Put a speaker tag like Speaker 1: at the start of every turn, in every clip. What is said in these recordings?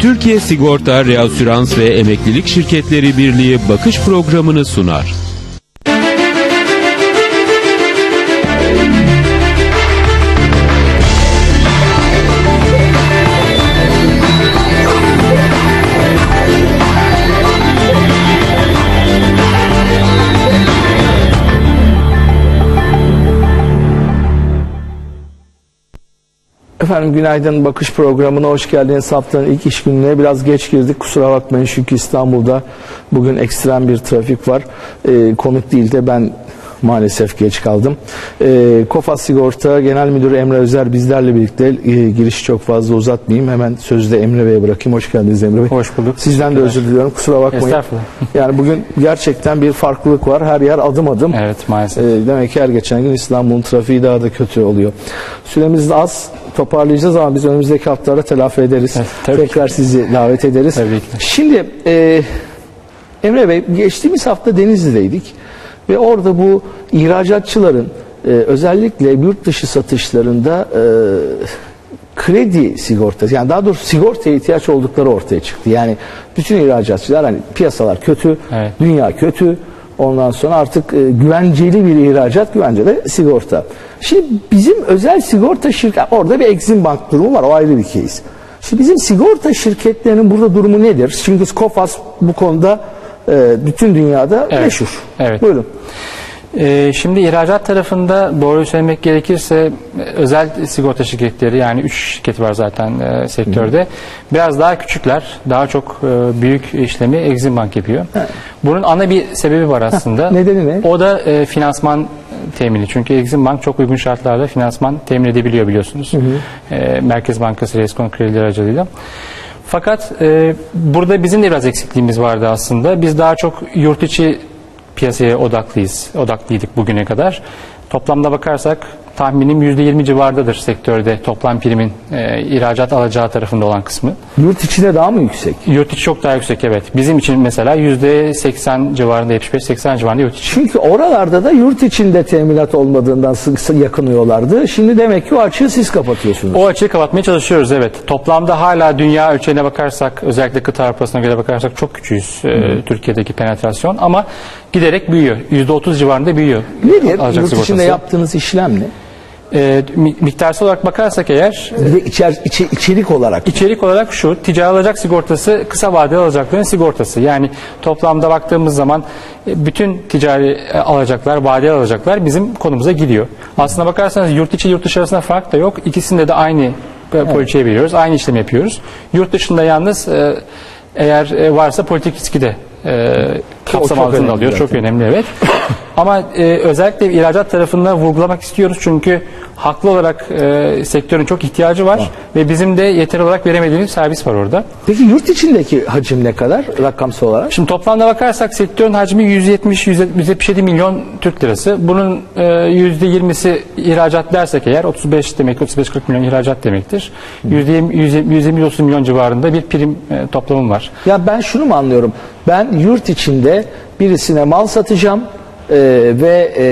Speaker 1: Türkiye Sigorta, Reasürans ve Emeklilik Şirketleri Birliği bakış programını sunar.
Speaker 2: Efendim günaydın bakış programına hoş geldiniz. Haftanın ilk iş gününe biraz geç girdik. Kusura bakmayın çünkü İstanbul'da bugün ekstrem bir trafik var. Ee, komik değil de ben maalesef geç kaldım. Ee, Kofa Sigorta Genel Müdürü Emre Özer bizlerle birlikte e, girişi çok fazla uzatmayayım. Hemen sözü de Emre Bey'e bırakayım. Hoş geldiniz Emre Bey.
Speaker 3: Hoş bulduk.
Speaker 2: Sizden de özür diliyorum. Kusura bakmayın.
Speaker 3: Estağfurullah.
Speaker 2: Yani bugün gerçekten bir farklılık var. Her yer adım adım.
Speaker 3: Evet maalesef.
Speaker 2: Ee, demek ki her geçen gün İstanbul'un trafiği daha da kötü oluyor. Süremiz az toparlayacağız ama biz önümüzdeki haftalarda telafi ederiz.
Speaker 3: Evet, tabii
Speaker 2: Tekrar sizi davet ederiz.
Speaker 3: Tabii ki.
Speaker 2: Şimdi e, Emre Bey geçtiğimiz hafta Denizli'deydik ve orada bu ihracatçıların e, özellikle yurt dışı satışlarında e, kredi sigortası yani daha doğrusu sigortaya ihtiyaç oldukları ortaya çıktı. Yani bütün ihracatçılar hani piyasalar kötü,
Speaker 3: Evet.
Speaker 2: dünya kötü. Ondan sonra artık e, güvenceli bir ihracat, güvence de sigorta. Şimdi bizim özel sigorta şirket, orada bir Exim Bank durumu var, o ayrı bir case. Şimdi bizim sigorta şirketlerinin burada durumu nedir? Çünkü Kofas bu konuda e, bütün dünyada
Speaker 3: Evet.
Speaker 2: meşhur.
Speaker 3: Evet.
Speaker 2: Buyurun.
Speaker 3: Ee, şimdi ihracat tarafında doğruyu söylemek gerekirse özel sigorta şirketleri yani 3 şirket var zaten e, sektörde. Biraz daha küçükler, daha çok e, büyük işlemi Exim Bank yapıyor. Bunun ana bir sebebi var aslında.
Speaker 2: nedeni ne?
Speaker 3: O da e, finansman temini. Çünkü Exim Bank çok uygun şartlarda finansman temin edebiliyor biliyorsunuz. E, Merkez Bankası Reskon kredileri aracılığıyla. Fakat e, burada bizim de biraz eksikliğimiz vardı aslında. Biz daha çok yurt içi piyasaya odaklıyız, odaklıydık bugüne kadar. Toplamda bakarsak tahminim %20 civardadır sektörde toplam primin e, ihracat alacağı tarafında olan kısmı.
Speaker 2: Yurt içinde daha mı yüksek?
Speaker 3: Yurt içi çok daha yüksek evet. Bizim için mesela %80 civarında, 75-80 civarında yurt içi.
Speaker 2: Çünkü oralarda da yurt içinde teminat olmadığından sık sık yakınıyorlardı. Şimdi demek ki o açığı siz kapatıyorsunuz.
Speaker 3: O açığı kapatmaya çalışıyoruz evet. Toplamda hala dünya ölçeğine bakarsak özellikle kıta Avrupa'sına göre bakarsak çok küçüğüz e, Türkiye'deki penetrasyon ama giderek büyüyor. %30 civarında büyüyor.
Speaker 2: Nedir? Yurt içinde yaptığınız işlem ne?
Speaker 3: E, mi- miktarsal olarak bakarsak eğer
Speaker 2: Bir de içer, içi- içerik olarak.
Speaker 3: İçerik olarak şu, ticari alacak sigortası kısa vadeli alacakların sigortası. Yani toplamda baktığımız zaman e, bütün ticari e, alacaklar, vadeli alacaklar bizim konumuza giriyor. Aslına bakarsanız yurt içi yurt dışı arasında fark da yok. İkisinde de aynı e, poliçeyi veriyoruz, aynı işlemi yapıyoruz. Yurt dışında yalnız e, eğer varsa politik riski de e, kapsam
Speaker 2: çok
Speaker 3: altında
Speaker 2: önemli
Speaker 3: alıyor. Çok
Speaker 2: zaten.
Speaker 3: önemli evet. Ama e, özellikle ihracat tarafında vurgulamak istiyoruz çünkü haklı olarak e, sektörün çok ihtiyacı var ve bizim de yeter olarak veremediğimiz servis var orada.
Speaker 2: Peki yurt içindeki hacim ne kadar rakamsal olarak?
Speaker 3: Şimdi toplamda bakarsak sektörün hacmi 170-177 milyon Türk lirası. Bunun e, %20'si ihracat dersek eğer 35 demek 35-40 milyon ihracat demektir. %120-130 milyon civarında bir prim e, toplamım var.
Speaker 2: Ya ben şunu mu anlıyorum? Ben yurt içinde birisine mal satacağım e, ve e,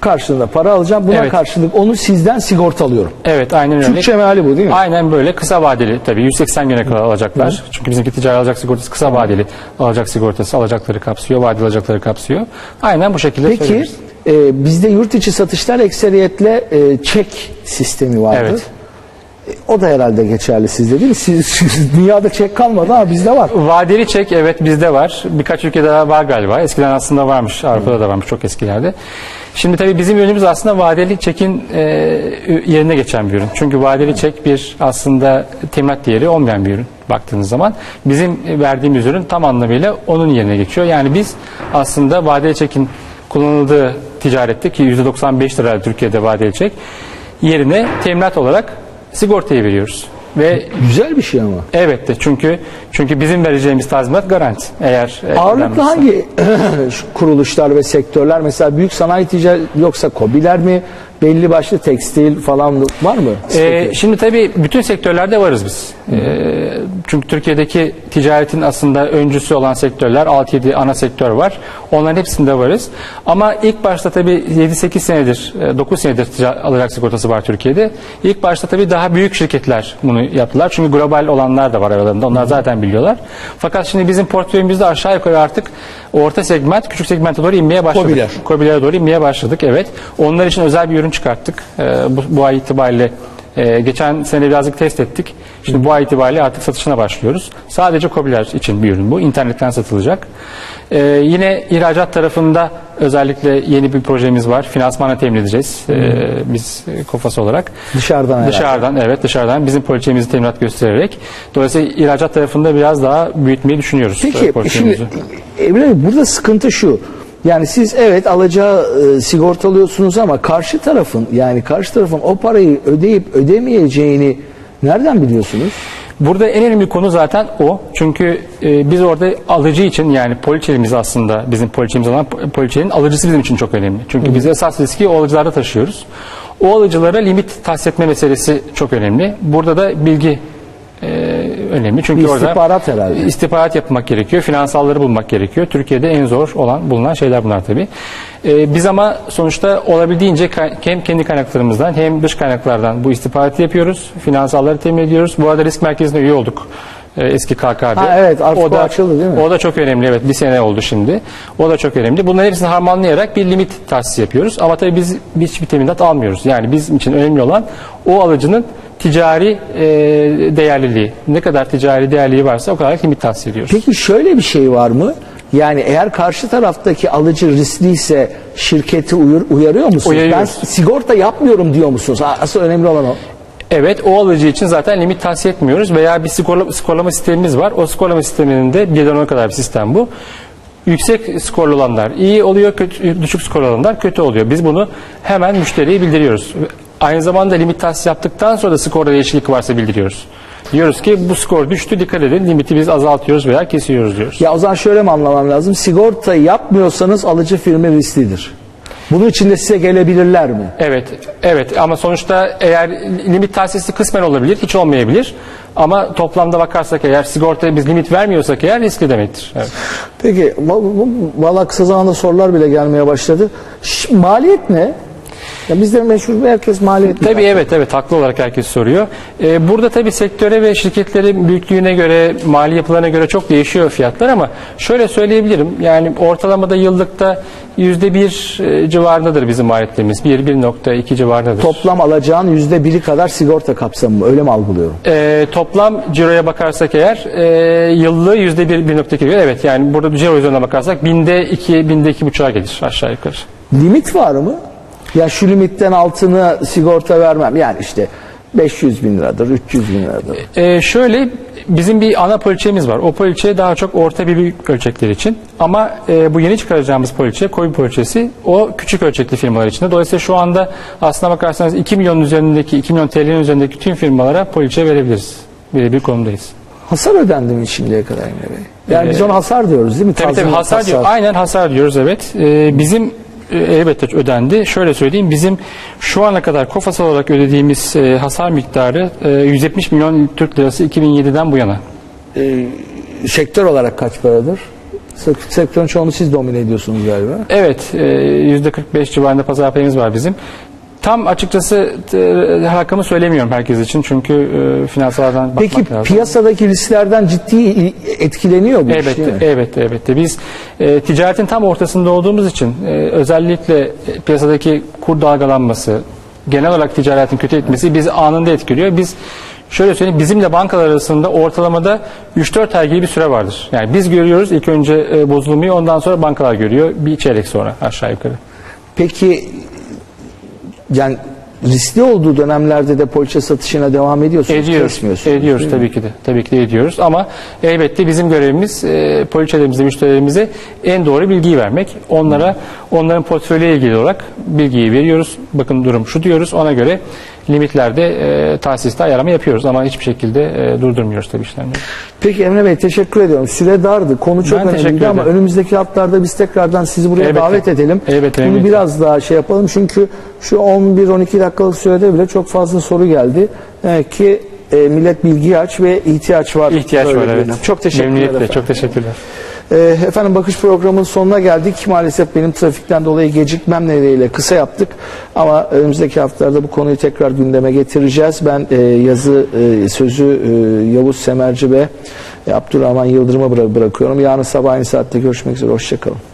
Speaker 2: karşılığında para alacağım. Buna
Speaker 3: Evet.
Speaker 2: karşılık onu sizden sigorta alıyorum.
Speaker 3: Evet aynen öyle.
Speaker 2: Türkçe meali bu değil mi?
Speaker 3: Aynen böyle kısa vadeli tabii 180 güne kadar alacaklar. Çünkü bizimki ticari alacak sigortası kısa vadeli alacak sigortası alacakları kapsıyor, vadeli alacakları kapsıyor. Aynen bu şekilde
Speaker 2: Peki e, bizde yurt içi satışlar ekseriyetle e, çek sistemi vardır.
Speaker 3: Evet.
Speaker 2: E, O da herhalde geçerli sizde değil mi? Siz, siz- dünyada çek kalmadı ama bizde var.
Speaker 3: Vadeli çek evet bizde var. Birkaç ülkede daha var galiba. Eskiden aslında varmış. Avrupa'da da varmış çok eskilerde. Şimdi tabii bizim ürünümüz aslında vadeli çekin e, yerine geçen bir ürün. Çünkü vadeli çek bir aslında teminat değeri olmayan bir ürün baktığınız zaman. Bizim verdiğimiz ürün tam anlamıyla onun yerine geçiyor. Yani biz aslında vadeli çekin kullanıldığı ticarette ki %95 lira Türkiye'de vadeli çek yerine teminat olarak sigortayı veriyoruz. Ve
Speaker 2: Güzel bir şey ama.
Speaker 3: Evet de çünkü çünkü bizim vereceğimiz tazminat garanti. Eğer e,
Speaker 2: Ağırlıklı hangi kuruluşlar ve sektörler mesela büyük sanayi ticaret yoksa kobiler mi belli başlı tekstil falan var mı?
Speaker 3: Ee, şimdi tabii bütün sektörlerde varız biz. Ee, çünkü Türkiye'deki ticaretin aslında öncüsü olan sektörler 6-7 ana sektör var. Onların hepsinde varız. Ama ilk başta tabii 7-8 senedir, e, 9 senedir tica- alacak sigortası var Türkiye'de. İlk başta tabii daha büyük şirketler bunu yaptılar. Çünkü global olanlar da var aralarında. Onlar zaten biliyorlar. Fakat şimdi bizim portföyümüzde aşağı yukarı artık orta segment, küçük segmente doğru inmeye başladık.
Speaker 2: Kobiler.
Speaker 3: Kobilere doğru inmeye başladık. Evet. Onlar için özel bir ürün çıkarttık. Ee, bu, bu ay itibariyle e, geçen sene birazcık test ettik. Şimdi bu ay itibariyle artık satışına başlıyoruz. Sadece Kobiler için bir ürün bu. İnternetten satılacak. Ee, yine ihracat tarafında özellikle yeni bir projemiz var. Finansmanla temin edeceğiz. Ee, biz e, KOFAS olarak.
Speaker 2: Dışarıdan herhalde.
Speaker 3: Dışarıdan evet dışarıdan bizim poliçemizi teminat göstererek. Dolayısıyla ihracat tarafında biraz daha büyütmeyi düşünüyoruz. e,
Speaker 2: Peki şimdi
Speaker 3: portföyümüzü.
Speaker 2: Emre Bey, burada sıkıntı şu. Yani siz evet alacağı e, sigortalıyorsunuz ama karşı tarafın yani karşı tarafın o parayı ödeyip ödemeyeceğini nereden biliyorsunuz?
Speaker 3: Burada en önemli konu zaten o. Çünkü e, biz orada alıcı için yani poliçemiz aslında bizim poliçemiz olan poliçenin alıcısı bizim için çok önemli. Çünkü biz esas riski o alıcılarda taşıyoruz. O alıcılara limit tahsis etme meselesi çok önemli. Burada da bilgi önemli. Çünkü
Speaker 2: Bir
Speaker 3: orada
Speaker 2: istihbarat herhalde.
Speaker 3: istihbarat yapmak gerekiyor. Finansalları bulmak gerekiyor. Türkiye'de en zor olan bulunan şeyler bunlar tabii. Ee, biz ama sonuçta olabildiğince hem kendi kaynaklarımızdan hem dış kaynaklardan bu istihbaratı yapıyoruz. Finansalları temin ediyoruz. Bu arada risk merkezine üye olduk. Ee, eski KKB.
Speaker 2: Ha, evet, Arfko
Speaker 3: o da
Speaker 2: açıldı değil mi?
Speaker 3: O da çok önemli. Evet, bir sene oldu şimdi. O da çok önemli. Bunların hepsini harmanlayarak bir limit tahsis yapıyoruz. Ama tabii biz hiçbir teminat almıyoruz. Yani bizim için önemli olan o alıcının ticari e, değerliliği. Ne kadar ticari değerliliği varsa o kadar limit tahsis ediyoruz.
Speaker 2: Peki şöyle bir şey var mı? Yani eğer karşı taraftaki alıcı riskliyse şirketi uyar, uyarıyor musunuz? Ben
Speaker 3: Uyarıyoruz.
Speaker 2: sigorta yapmıyorum diyor musunuz? Asıl önemli olan o.
Speaker 3: Evet o alıcı için zaten limit tahsis etmiyoruz veya bir skorla, skorlama sistemimiz var. O skorlama sisteminin de birden ona kadar bir sistem bu. Yüksek skorlu olanlar iyi oluyor, kötü, düşük skorlu olanlar kötü oluyor. Biz bunu hemen müşteriye bildiriyoruz. Aynı zamanda limit tahsis yaptıktan sonra da skorda değişiklik varsa bildiriyoruz. Diyoruz ki bu skor düştü dikkat edin limiti biz azaltıyoruz veya kesiyoruz diyoruz.
Speaker 2: Ya o zaman şöyle mi anlamam lazım? Sigorta yapmıyorsanız alıcı firma risklidir. Bunun için de size gelebilirler mi?
Speaker 3: Evet, evet ama sonuçta eğer limit tahsisi kısmen olabilir, hiç olmayabilir. Ama toplamda bakarsak eğer sigortaya biz limit vermiyorsak eğer riskli demektir. Evet.
Speaker 2: Peki va- va- valla kısa zamanda sorular bile gelmeye başladı. Ş- maliyet ne? Ya bizde meşhur bir herkes maliyet.
Speaker 3: Tabii evet evet haklı olarak herkes soruyor. Ee, burada tabii sektöre ve şirketlerin büyüklüğüne göre, mali yapılarına göre çok değişiyor fiyatlar ama şöyle söyleyebilirim. Yani ortalamada yıllıkta yüzde bir e, civarındadır bizim maliyetlerimiz. 1 1.2 civarındadır.
Speaker 2: Toplam alacağın yüzde biri kadar sigorta kapsamı mı? Öyle mi algılıyorum?
Speaker 3: Ee, toplam ciroya bakarsak eğer e, yıllığı yüzde bir, 1.2 göre evet yani burada ciro üzerinden bakarsak binde 2, binde 2.5'a gelir aşağı yukarı.
Speaker 2: Limit var mı? Ya şu limitten altını sigorta vermem. Yani işte 500 bin liradır, 300 bin liradır.
Speaker 3: Ee, şöyle bizim bir ana poliçemiz var. O poliçe daha çok orta ve büyük ölçekler için. Ama e, bu yeni çıkaracağımız poliçe, koyu poliçesi o küçük ölçekli firmalar için. Dolayısıyla şu anda aslına bakarsanız 2 milyonun üzerindeki, 2 milyon TL'nin üzerindeki tüm firmalara poliçe verebiliriz. Birebir konumdayız.
Speaker 2: Hasar ödendi mi şimdiye kadar Emre Bey? Yani
Speaker 3: Ee,
Speaker 2: biz ona hasar diyoruz değil mi?
Speaker 3: Tabii tabii
Speaker 2: Tazminat,
Speaker 3: hasar, diyor. Aynen hasar diyoruz evet. Ee, bizim elbette ödendi. Şöyle söyleyeyim bizim şu ana kadar KOFAS olarak ödediğimiz e, hasar miktarı e, 170 milyon Türk lirası 2007'den bu yana.
Speaker 2: Ee, sektör olarak kaç paradır? Sek- Sektörün çoğunu siz domine ediyorsunuz galiba.
Speaker 3: Evet, e, %45 civarında pazar payımız var bizim. Tam açıkçası e, rakamı söylemiyorum herkes için çünkü e, finansallardan bakmak
Speaker 2: Peki
Speaker 3: lazım.
Speaker 2: piyasadaki risklerden ciddi etkileniyor bu iş değil mi?
Speaker 3: Elbette, elbette, elbette. Biz e, ticaretin tam ortasında olduğumuz için e, özellikle e, piyasadaki kur dalgalanması, genel olarak ticaretin kötü etmesi bizi anında etkiliyor. Biz şöyle söyleyeyim, bizimle bankalar arasında ortalamada 3-4 ay gibi bir süre vardır. Yani biz görüyoruz ilk önce e, bozulmayı, ondan sonra bankalar görüyor, bir çeyrek sonra aşağı yukarı.
Speaker 2: Peki yani riskli olduğu dönemlerde de poliçe satışına devam ediyorsunuz.
Speaker 3: Ediyoruz,
Speaker 2: kesmiyorsunuz,
Speaker 3: ediyoruz tabii ki de. Tabii ki de ediyoruz ama elbette bizim görevimiz e, poliçelerimize, müşterilerimize en doğru bilgiyi vermek. Onlara, onların portföyle ilgili olarak bilgiyi veriyoruz. Bakın durum şu diyoruz. Ona göre limitlerde e, tahsiste ayarlama yapıyoruz ama hiçbir şekilde e, durdurmuyoruz tabii işlemleri.
Speaker 2: Peki Emre Bey teşekkür ediyorum. Süre dardı. Konu çok
Speaker 3: Ben teşekkür
Speaker 2: önemliydi ama
Speaker 3: ederim.
Speaker 2: önümüzdeki haftalarda biz tekrardan sizi buraya
Speaker 3: Elbette.
Speaker 2: davet edelim.
Speaker 3: Elbette,
Speaker 2: Bunu
Speaker 3: memnuniyetle.
Speaker 2: biraz daha şey yapalım. Çünkü şu 11-12 dakikalık sürede bile çok fazla soru geldi. Ee, ki e, millet bilgi aç ve ihtiyaç var.
Speaker 3: İhtiyaç var evet.
Speaker 2: Çok teşekkürler
Speaker 3: Memnuniyetle,
Speaker 2: efendim.
Speaker 3: çok teşekkürler.
Speaker 2: Ee, efendim bakış programının sonuna geldik. Maalesef benim trafikten dolayı gecikmem nedeniyle kısa yaptık. Ama önümüzdeki haftalarda bu konuyu tekrar gündeme getireceğiz. Ben e, yazı e, sözü e, Yavuz Semerci ve Abdurrahman Yıldırım'a bıra- bırakıyorum. Yarın sabah aynı saatte görüşmek üzere. Hoşçakalın.